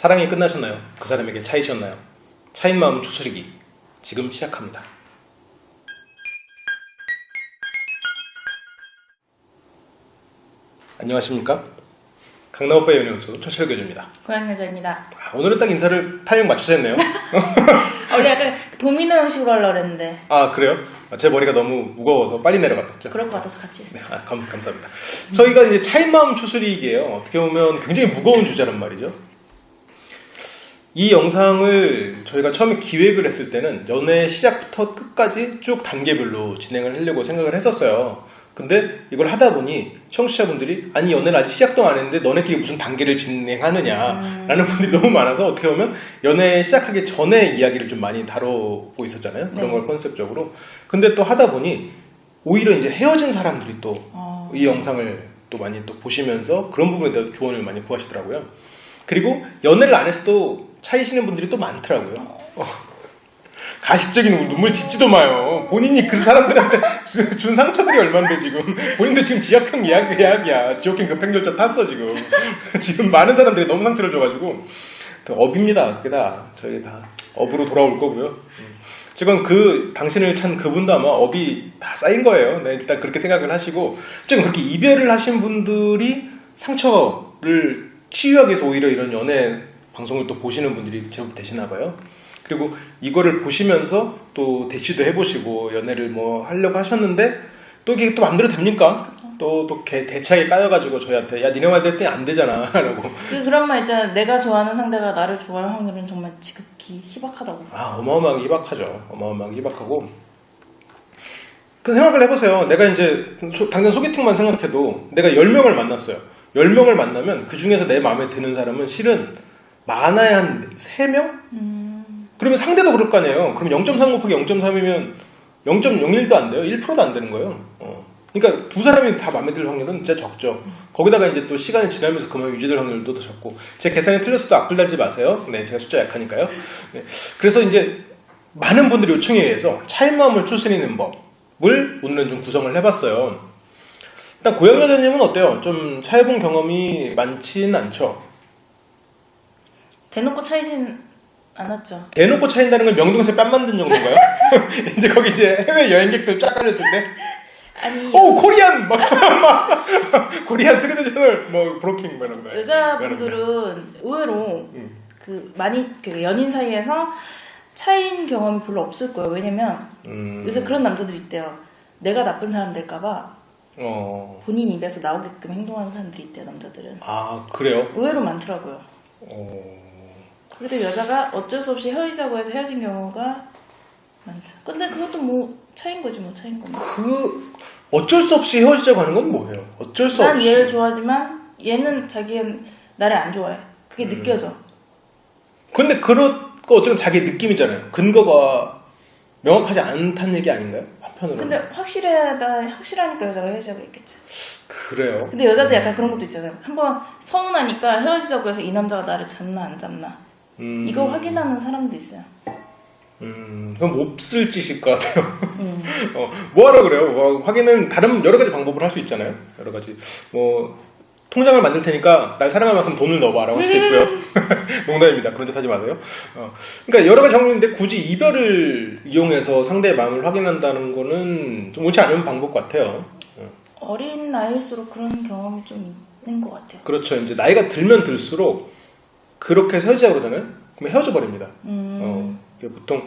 사랑이 끝나셨나요? 그 사람에게 차이셨나요? 차인 마음 추스리기 지금 시작합니다. 안녕하십니까? 강남오빠 연애연수 최철교주입니다. 고양 여자입니다. 아, 오늘은 딱 인사를 타이밍 맞춰서 했네요. 아, 원래 약간 도미노 형식으로 하려고 했는데 아 그래요? 아, 제 머리가 너무 무거워서 빨리 내려갔었죠. 그럴 것 같아서 같이 했어요. 네, 아, 감, 감사합니다. 저희가 이제 차인 마음 추스리기예요. 어떻게 보면 굉장히 무거운 주제란 말이죠. 이 영상을 저희가 처음에 기획을 했을 때는 연애 시작부터 끝까지 쭉 단계별로 진행을 하려고 생각을 했었어요. 근데 이걸 하다 보니 청취자분들이 아니 연애를 아직 시작도 안 했는데 너네끼리 무슨 단계를 진행하느냐라는 분들이 너무 많아서 어떻게 보면 연애 시작하기 전에 이야기를 좀 많이 다루고 있었잖아요. 그런 네. 걸 컨셉적으로. 근데 또 하다 보니 오히려 이제 헤어진 사람들이 또 어, 이 영상을 또 많이 또 보시면서 그런 부분에 대한 조언을 많이 구하시더라고요. 그리고 연애를 안 해서도 차이시는 분들이 또 많더라고요. 어. 가식적인 눈물 짓지도 마요. 본인이 그 사람들한테 주- 준 상처들이 얼만데 지금. 본인도 지금 지역형 예약, 예약이야. 지역형 급행열차 탔어 지금. 지금 많은 사람들이 너무 상처를 줘가지고. 그 업입니다. 그게 다. 저희 다 업으로 돌아올 거고요. 음. 지금 그 당신을 찬 그분도 아마 업이 다 쌓인 거예요. 네, 일단 그렇게 생각을 하시고 지금 그렇게 이별을 하신 분들이 상처를 치유하기 위해서 오히려 이런 연애 방송을 또 보시는 분들이 제법 되시나 봐요. 그리고 이거를 보시면서 또 대시도 해보시고 연애를 뭐 하려고 하셨는데 또 이게 또 마음대로 됩니까? 또, 또 개- 대차게 까여가지고 저희한테 야 니네 말될때안 되잖아 라고 그 그런 말 있잖아. 내가 좋아하는 상대가 나를 좋아할 확률은 정말 지극히 희박하다고. 아, 어마어마하게 희박하죠. 어마어마하게 희박하고. 그 생각을 해보세요. 내가 이제, 소- 당장 소개팅만 생각해도 내가 10명을 만났어요. 10명을 만나면 그 중에서 내 마음에 드는 사람은 실은 많아야 한 3명? 그러면 상대도 그럴 거 아니에요. 그럼 0.3 곱하기 0.3이면 0.01도 안 돼요. 1%도 안 되는 거예요. 어. 그러니까 두 사람이 다 마음에 들 확률은 진짜 적죠. 거기다가 이제 또 시간이 지나면서 그만 유지될 확률도 더 적고. 제 계산이 틀렸어도 악플 달지 마세요. 네, 제가 숫자 약하니까요. 네. 그래서 이제 많은 분들이 요청에 의해서 차인 마음을 추스리는 법을 오늘은 좀 구성을 해봤어요. 일단 고영 여자님은 어때요? 좀 차해본 경험이 많진 않죠. 대놓고 차이진 않았죠. 대놓고 차인다는 건 명동에서 뺨 만든 정도인가요? 이제 거기 이제 해외 여행객들 쫙 깔렸을 때, 아니 오 코리안 막, 막 코리안 트레디셔널 뭐 브로킹 뭐 이런 거. 여자분들은 의외로 음. 그 많이 그 연인 사이에서 차인 경험이 별로 없을 거예요. 왜냐면 음, 요새 그런 남자들 있대요. 내가 나쁜 사람 될까봐 어, 본인 입에서 나오게끔 행동하는 사람들이 있대요. 남자들은 아 그래요? 의외로 많더라고요. 어, 그래도 여자가 어쩔 수 없이 헤어지자고 해서 헤어진 경우가 많죠. 근데 그것도 뭐 차인 거지 뭐 차인 거면. 그 어쩔 수 없이 헤어지자고 하는 건 뭐예요? 어쩔 수 난 없이. 얘를 좋아하지만 얘는 자기는 나를 안 좋아해. 그게 음. 느껴져. 근데 그렇고 어쨌든 자기 느낌이잖아요. 근거가 명확하지 않다는 얘기 아닌가요? 한편으로는. 근데 확실하다 확실하니까 여자가 헤어지자고 했겠지. 그래요. 근데 여자도 약간 그런 것도 있잖아요. 한번 서운하니까 헤어지자고 해서 이 남자가 나를 잡나 안 잡나 음, 이거 확인하는 사람도 있어요. 음, 그럼 없을 짓일 것 같아요. 음. 어, 뭐하러 그래요? 뭐, 확인은 다른 여러 가지 방법을 할 수 있잖아요. 여러 가지. 뭐, 통장을 만들 테니까 날 사랑할 만큼 돈을 넣어봐라고 할 수도 있고요. 농담입니다. 그런 짓 하지 마세요. 어, 그러니까 여러 가지 방법인데 굳이 이별을 이용해서 상대의 마음을 확인한다는 거는 좀 옳지 않은 방법 같아요. 어, 어린 나이일수록 그런 경험이 좀 있는 것 같아요. 그렇죠. 이제 나이가 들면 들수록 그렇게 그러잖아요. 그럼 헤어져 버립니다. 음. 어, 보통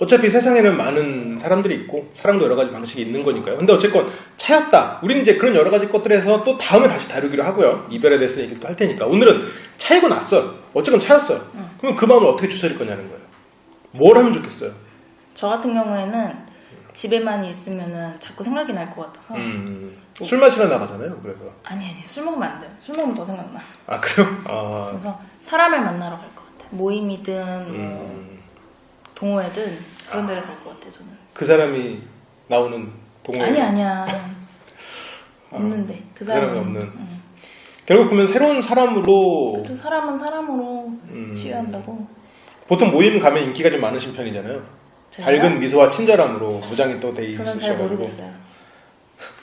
어차피 세상에는 많은 사람들이 있고 사랑도 여러 가지 방식이 있는 거니까요. 근데 어쨌건 차였다. 우리는 이제 그런 여러 가지 것들에서 또 다음에 다시 다루기로 하고요. 이별에 대해서 얘기도 할 테니까 오늘은 차이고 났어요. 어쨌건 차였어요. 그럼 그 마음을 어떻게 추스릴 거냐는 거예요. 뭘 하면 좋겠어요. 저 같은 경우에는 집에만 있으면은 자꾸 생각이 날 것 같아서 음, 술 마시러 나가잖아요. 그래서 아니 아니 술 먹으면 안 돼요. 술 먹으면 더 생각나. 아 그래요? 아, 그래서 사람을 만나러 갈 것 같아요. 모임이든 뭐 음, 동호회든 그런 데를 갈 것 같아요. 저는. 그 사람이 나오는 동호 아니 아니야. 없는데 그그 사람이 사람은 없는. 응. 결국 보면 새로운 사람으로 그쵸 사람은 사람으로 음. 치유한다고. 보통 모임 가면 인기가 좀 많으신 편이잖아요. 제가요? 밝은 미소와 친절함으로 무장이 또돼 저는 잘 있으셔가지고 모르겠어요.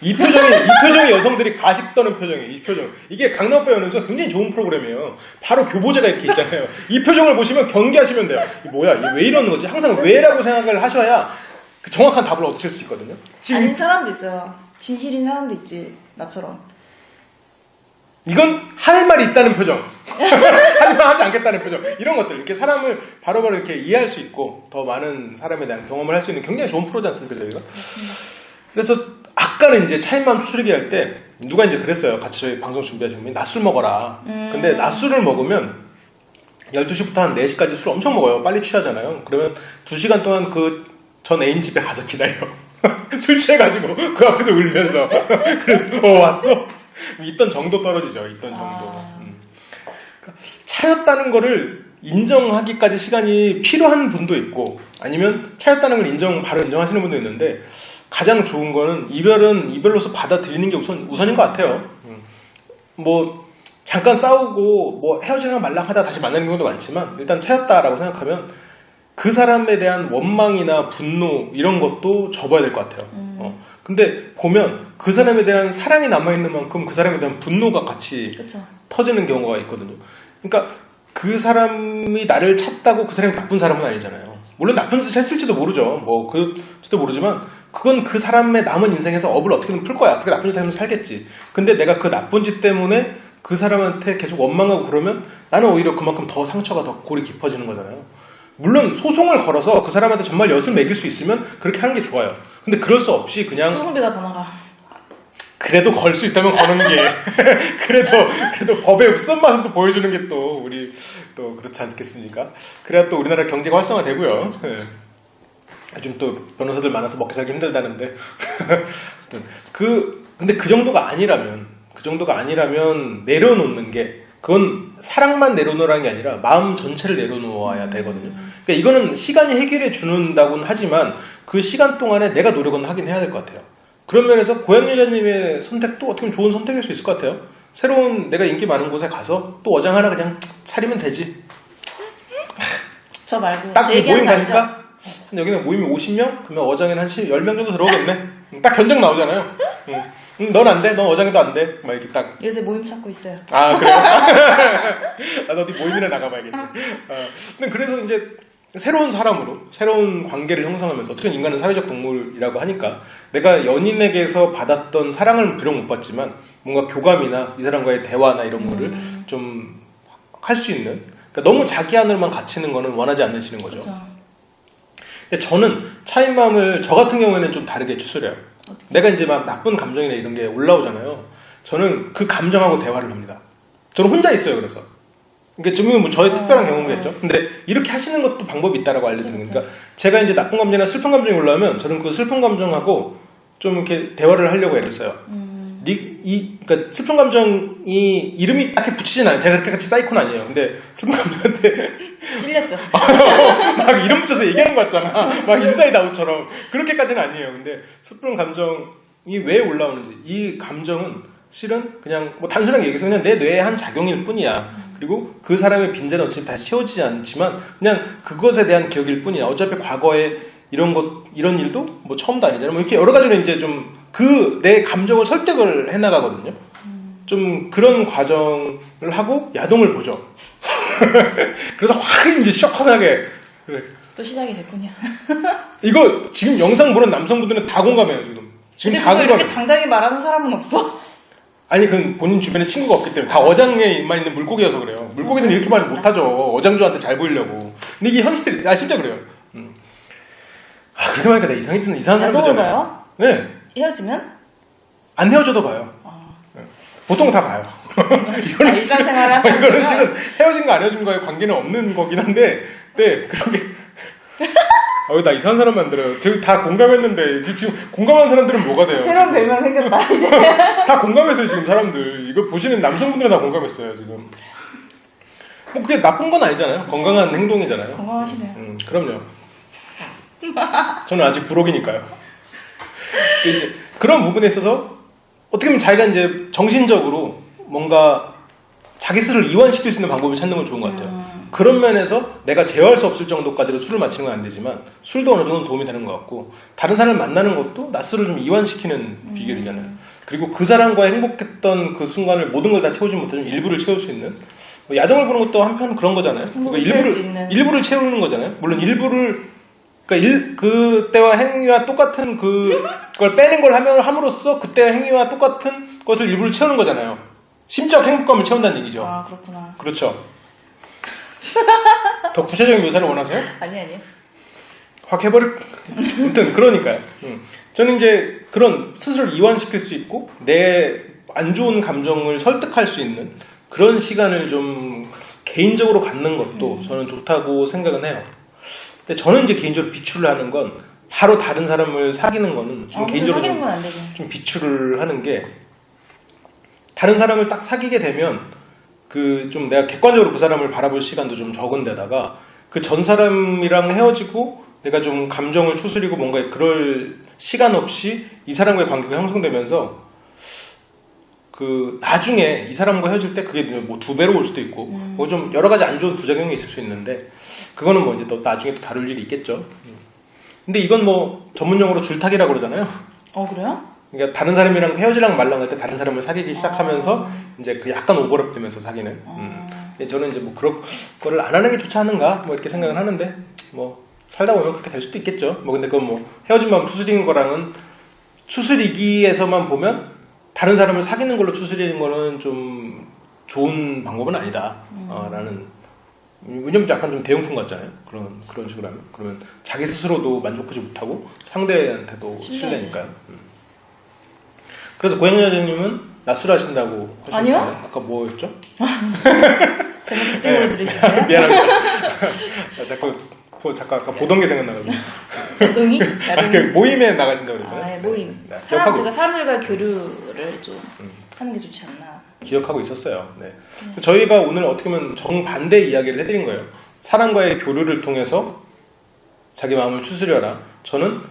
이 표정이 이 표정이 여성들이 가식 떠는 표정이에요. 이 표정. 이게 강남 오빠 연애에서 굉장히 좋은 프로그램이에요. 바로 교보제가 이렇게 있잖아요. 이 표정을 보시면 경계하시면 돼요. 이 뭐야? 이왜 이러는 거지? 항상 왜라고 생각을 하셔야 그 정확한 답을 얻으실 수 있거든요. 지금 아닌 사람도 있어요. 진실인 사람도 있지. 나처럼. 이건 할 말이 있다는 표정. 하지만 하지 않겠다는 표정. 이런 것들. 이렇게 사람을 바로바로 이렇게 이해할 수 있고 더 많은 사람에 대한 경험을 할 수 있는 굉장히 좋은 프로지 않습니까, 저희가? 그래서 아까는 이제 차인마음 추스르기 할 때 누가 이제 그랬어요. 같이 저희 방송 준비하신 분이 낮술 먹어라. 음. 근데 낮술을 먹으면 12시부터 한 4시까지 술 엄청 먹어요. 빨리 취하잖아요. 그러면 2시간 동안 그 전 애인 집에 가서 기다려. 술 취해가지고 그 앞에서 울면서. 그래서, 어, 왔어? 있던 정도 떨어지죠. 있던 정도. 아. 음. 그러니까 차였다는 거를 인정하기까지 시간이 필요한 분도 있고 아니면 차였다는 걸 인정 바로 인정하시는 분도 있는데 가장 좋은 거는 이별은 이별로서 받아들이는 게 우선 우선인 것 같아요. 음. 뭐 잠깐 싸우고 뭐 헤어지나 말랑하다 다시 만나는 경우도 많지만 일단 차였다라고 생각하면 그 사람에 대한 원망이나 분노 이런 것도 접어야 될 것 같아요. 어. 근데 보면 그 사람에 대한 사랑이 남아 있는 만큼 그 사람에 대한 분노가 같이 그쵸. 터지는 경우가 있거든요. 그러니까 그 사람이 나를 찾다고 그 사람이 나쁜 사람은 아니잖아요. 물론 나쁜 짓을 했을지도 모르죠. 뭐 그지도 모르지만 그건 그 사람의 남은 인생에서 업을 어떻게든 풀 거야. 그렇게 나쁜 짓 하면 살겠지. 근데 내가 그 나쁜 짓 때문에 그 사람한테 계속 원망하고 그러면 나는 오히려 그만큼 더 상처가 더 골이 깊어지는 거잖아요. 물론 소송을 걸어서 그 사람한테 정말 엿을 매길 수 있으면 그렇게 하는 게 좋아요. 근데 그럴 수 없이 그냥 소송비가 더 나가. 그래도 걸 수 있다면 거는 게 그래도 그래도 법의 또 보여주는 게 또 우리 또 그렇지 않겠습니까? 그래야 또 우리나라 경제가 활성화되고요. 예. 요즘 또 변호사들 많아서 먹기 살기 힘들다는데 그 근데 그 정도가 아니라면 그 정도가 아니라면 내려놓는 게 그건 사랑만 내려놓으라는 게 아니라 마음 전체를 내려놓아야 되거든요. 그러니까 이거는 시간이 해결해 주는다고는 하지만 그 시간 동안에 내가 노력은 하긴 해야 될 것 같아요. 그런 면에서 고양 여자님의 선택도 어떻게 보면 좋은 선택일 수 있을 것 같아요. 새로운 내가 인기 많은 곳에 가서 또 어장 하나 그냥 차리면 되지. 저 말고 딱 모임? 가니까 한 여기는 모임이 50명? 그러면 어장에는 한 10명 정도 들어오겠네. 딱 견적 나오잖아요. 응. 음, 넌안 돼. 넌 어장에도 안 돼. 막 이렇게 딱. 요새 모임 찾고 있어요. 아, 그래요? 나도 어디 모임이나 나가봐야겠네. 어, 근데 그래서 이제 새로운 사람으로, 새로운 관계를 형성하면서, 어떻게 인간은 사회적 동물이라고 하니까, 내가 연인에게서 받았던 사랑을 비록 못 받지만, 뭔가 교감이나 이 사람과의 대화나 이런 거를 좀 할 수 있는, 그러니까 너무 자기 안으로만 갇히는 거는 원하지 않으시는 거죠. 근데 저는 차인 마음을 저 같은 경우에는 좀 다르게 추스려요. 내가 이제 막 나쁜 감정이나 이런 게 올라오잖아요. 저는 그 감정하고 대화를 합니다. 저는 혼자 있어요, 그래서. 그러니까 지금은 뭐 저의 특별한 경우겠죠. 근데 이렇게 하시는 것도 방법이 있다라고 알려드리는 거니까 제가 이제 나쁜 감정이나 슬픈 감정이 올라오면 저는 그 슬픈 감정하고 좀 이렇게 대화를 하려고 애를 써요. 니, 이, 그러니까 슬픈 감정이 이름이 딱히 붙이진 않아요. 제가 그렇게 같이 사이코는 아니에요. 근데 슬픈 감정한테 찔렸죠. 막 이름 붙여서 얘기하는 거 같잖아. 막 인사이드 아웃처럼. 그렇게까지는 아니에요. 근데 슬픈 감정이 왜 올라오는지. 이 감정은 실은 그냥 뭐 단순하게 얘기해서 그냥 내 뇌의 한 작용일 뿐이야. 그리고 그 사람의 빈자는 어차피 다시 채워지지 않지만 그냥 그것에 대한 기억일 뿐이야. 어차피 과거에 이런 것, 이런 일도 뭐 처음도 아니잖아요. 뭐 이렇게 여러 가지로 이제 좀 그 내 감정을 설득을 해 나가거든요. 좀 그런 과정을 하고 야동을 보죠. 그래서 확 이제 시원하게 그래. 또 시작이 됐군요. 이거 지금 영상 보는 남성분들은 다 공감해요 지금. 지금 근데 다 그걸 이렇게 공감해. 당당히 말하는 사람은 없어. 아니 그 본인 주변에 친구가 없기 때문에 다 어장에만 있는 물고기여서 그래요. 물고기들은 이렇게 말 못하죠. 어장주한테 잘 보이려고. 근데 이게 현실, 아 진짜 그래요. 음. 아 그렇게 말하니까 내가 이상해지는 이상한 사람들잖아요. 네, 헤어지면? 안 헤어져도 봐요. 네. 보통 다 봐요. 이거는 아, 실은- 하는 이거는. 실은 헤어진과 안 헤어진과의 관계는 없는 거긴 한데, 네 그런 게. 아, 나 이상한 사람 만들어요. 저기 다 공감했는데, 이게 지금 공감한 사람들은 뭐가 돼요? 새로운 지금? 별명 생겼다, 이제. 다 공감했어요, 지금 사람들. 이거 보시는 남성분들은 다 공감했어요, 지금. 뭐, 그게 나쁜 건 아니잖아요. 건강한 행동이잖아요. 건강하시네요. 음, 그럼요. 저는 아직 부록이니까요. 이제 그런 부분에 있어서 어떻게 보면 자기가 이제 정신적으로 뭔가 자기 스스로를 이완시킬 수 있는 방법을 찾는 건 좋은 것 같아요. 음. 그런 면에서 내가 제어할 수 없을 정도까지로 술을 마시는 건 안 되지만 술도 어느 정도 도움이 되는 것 같고 다른 사람을 만나는 것도 나 스스로를 좀 이완시키는 비결이잖아요. 그리고 그 사람과 행복했던 그 순간을 모든 걸 다 채우지 못하지만 일부를 채울 수 있는 뭐 야동을 보는 것도 한편 그런 거잖아요. 그러니까 일부를. 일부를 채우는 거잖아요. 물론 일부를 그러니까 일, 그때와 행위와 똑같은 그, 그걸 빼는 걸 하면 함으로써 그때의 행위와 똑같은 것을 일부를 채우는 거잖아요. 심적 행복감을 채운다는 얘기죠. 아 그렇구나. 그렇죠. 더 구체적인 묘사를 원하세요? 아니 아니요. 확 해버릴. 아무튼 그러니까요. 음. 저는 이제 그런 스스로를 이완시킬 수 있고 내 안 좋은 감정을 설득할 수 있는 그런 시간을 좀 개인적으로 갖는 것도 저는 좋다고 생각은 해요. 근데 저는 이제 개인적으로 비추를 하는 건 바로 다른 사람을 사귀는 거는 좀 아, 개인적으로. 좀 비추를 하는 게 다른 사람을 딱 사귀게 되면 그 좀 내가 객관적으로 그 사람을 바라볼 시간도 좀 적은 데다가 그 전 사람이랑 헤어지고 내가 좀 감정을 추스리고 뭔가 그럴 시간 없이 이 사람과의 관계가 형성되면서 그 나중에 이 사람과 헤어질 때 그게 뭐 두 배로 올 수도 있고 뭐좀 여러 가지 안 좋은 부작용이 있을 수 있는데 그거는 뭐 이제 또 나중에 또 다룰 일이 있겠죠. 근데 이건 뭐 전문용어로 줄타기라고 그러잖아요. 어 그래요? 그러니까 다른 사람이랑 헤어지랑 말랑 할 때 다른 사람을 사귀기 시작하면서 이제 그 약간 오버랩 되면서 사귀는. 음. 근데 저는 이제 뭐 그런 거를 안 하는 게 좋지 않은가 뭐 이렇게 생각을 하는데 뭐 살다 보면 그렇게 될 수도 있겠죠. 뭐 근데 그건 뭐 헤어진 마음 추스리는 거랑은 추스리기에서만 보면 다른 사람을 사귀는 걸로 추스리는 거는 좀 좋은 방법은 아니다라는 왜냐면 약간 좀 대용품 같잖아요. 그런 그런 식으로 하면 그러면 자기 스스로도 만족하지 못하고 상대한테도. 신뢰니까요. 음. 그래서 고양이 여자님은 낮술 하신다고 하셨어요. 아니요. 아까 뭐였죠? 제가 그때 로 들으셨어요? 미안합니다. 아, 자꾸 보- 잠깐 아까 보던 게 생각나가지고 야동이? 아? 그 모임에 나가신다고 그랬잖아요. 아, 네, 모임. 네, 사람, 기억하고 제가 사람들과 교류를 좀 음. 하는 게 좋지 않나. 기억하고 있었어요. 네. 저희가 오늘 어떻게 보면 정반대 이야기를 해드린 거예요. 사람과의 교류를 통해서 자기 마음을 추스려라. 저는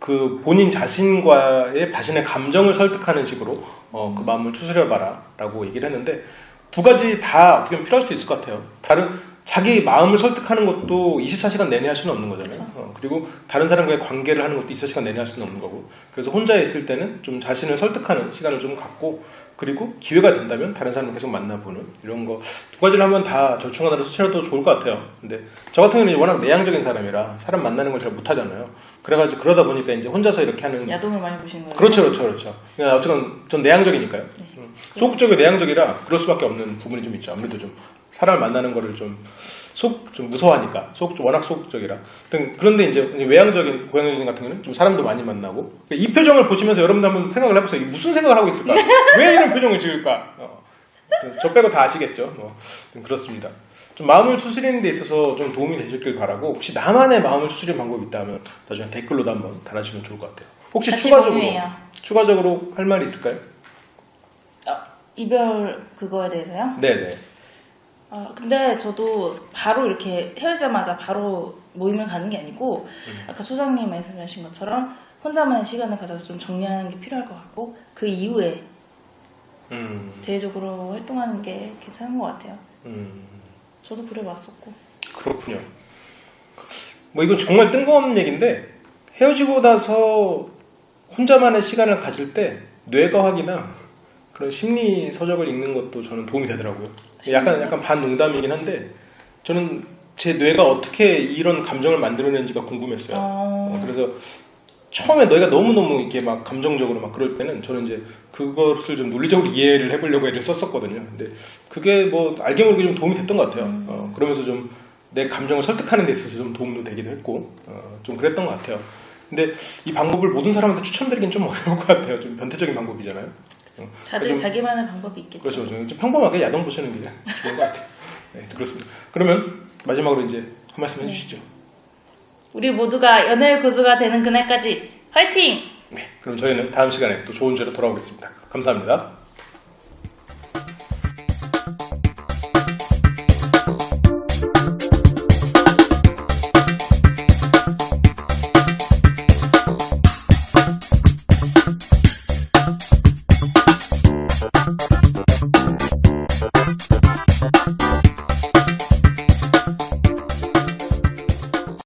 그 본인 자신과의 자신의 감정을 설득하는 식으로 어, 그 마음을 추스려봐라 라고 얘기를 했는데 두 가지 다 어떻게 보면 필요할 수도 있을 것 같아요. 다른 자기 마음을 설득하는 것도 24시간 내내 할 수는 없는 거잖아요. 어, 그리고 다른 사람과의 관계를 하는 것도 24시간 내내 할 수는 없는 거고. 그래서 혼자 있을 때는 좀 자신을 설득하는 시간을 좀 갖고 그리고 기회가 된다면 다른 사람을 계속 만나보는 이런 거 두 가지를 하면 다 절충 하나로 스쳐도 좋을 것 같아요. 근데 저 같은 경우는 워낙 내향적인 사람이라 사람 만나는 걸 잘 못하잖아요. 그래가지고 그러다 보니까 이제 혼자서 이렇게 하는 야동을 많이 보시는 거예요? 그렇죠, 그렇죠, 그렇죠. 그냥 어쨌건 전 내향적이니까요. 음. 소극적이고 내향적이라 그럴 수밖에 없는 부분이 좀 있죠. 아무래도 좀 사람을 만나는 거를 좀 속 좀 무서워하니까 속 좀 워낙 소극적이라. 등- 그런데 이제 외향적인 고양이진 같은 경우는 좀 사람도 많이 만나고 이 표정을 보시면서 여러분들 한번 생각을 해보세요. 이 무슨 생각을 하고 있을까? 왜 이런 표정을 지을까? 어. 저 빼고 다 아시겠죠. 뭐 그렇습니다. 좀 마음을 추스리는 데 있어서 좀 도움이 되셨길 바라고 혹시 나만의 마음을 추스리는 방법이 있다면 나중에 댓글로도 한번 달아주시면 좋을 것 같아요. 혹시 추가적으로 공유해요. 추가적으로 할 말이 있을까요? 어, 이별 그거에 대해서요? 네네. 아, 근데 저도 바로 이렇게 헤어지자마자 바로 모임을 가는 게 아니고 음. 아까 소장님 말씀하신 것처럼 혼자만의 시간을 가져서 좀 정리하는 게 필요할 것 같고 그 이후에 음, 대외적으로 활동하는 게 괜찮은 것 같아요. 음, 저도 그래 왔었고. 그렇군요. 뭐 이건 정말 뜬금없는 얘기인데 헤어지고 나서 혼자만의 시간을 가질 때 뇌과학이나 그런 심리 서적을 읽는 것도 저는 도움이 되더라고요. 약간 약간 반농담이긴 한데 저는 제 뇌가 어떻게 이런 감정을 만들어내는지가 궁금했어요. 어, 어, 그래서 처음에 너희가 너무너무 이렇게 막 감정적으로 막 그럴 때는 저는 이제 그것을 좀 논리적으로 이해를 해보려고 애를 썼었거든요. 근데 그게 뭐 알게 모르게 좀 도움이 됐던 것 같아요. 어, 그러면서 좀 내 감정을 설득하는 데 있어서 좀 도움도 되기도 했고, 어, 좀 그랬던 것 같아요. 근데 이 방법을 모든 사람한테 추천드리긴 좀 어려울 것 같아요. 좀 변태적인 방법이잖아요. 어, 다들 좀- 자기만의 방법이 있겠죠. 그렇죠. 좀 평범하게 야동 보시는 게 좋은 것 같아요. 네, 그렇습니다. 그러면 마지막으로 이제 한 말씀 해주시죠. 우리 모두가 연애의 고수가 되는 그날까지 화이팅! 네, 그럼 저희는 다음 시간에 또 좋은 주로 돌아오겠습니다. 감사합니다.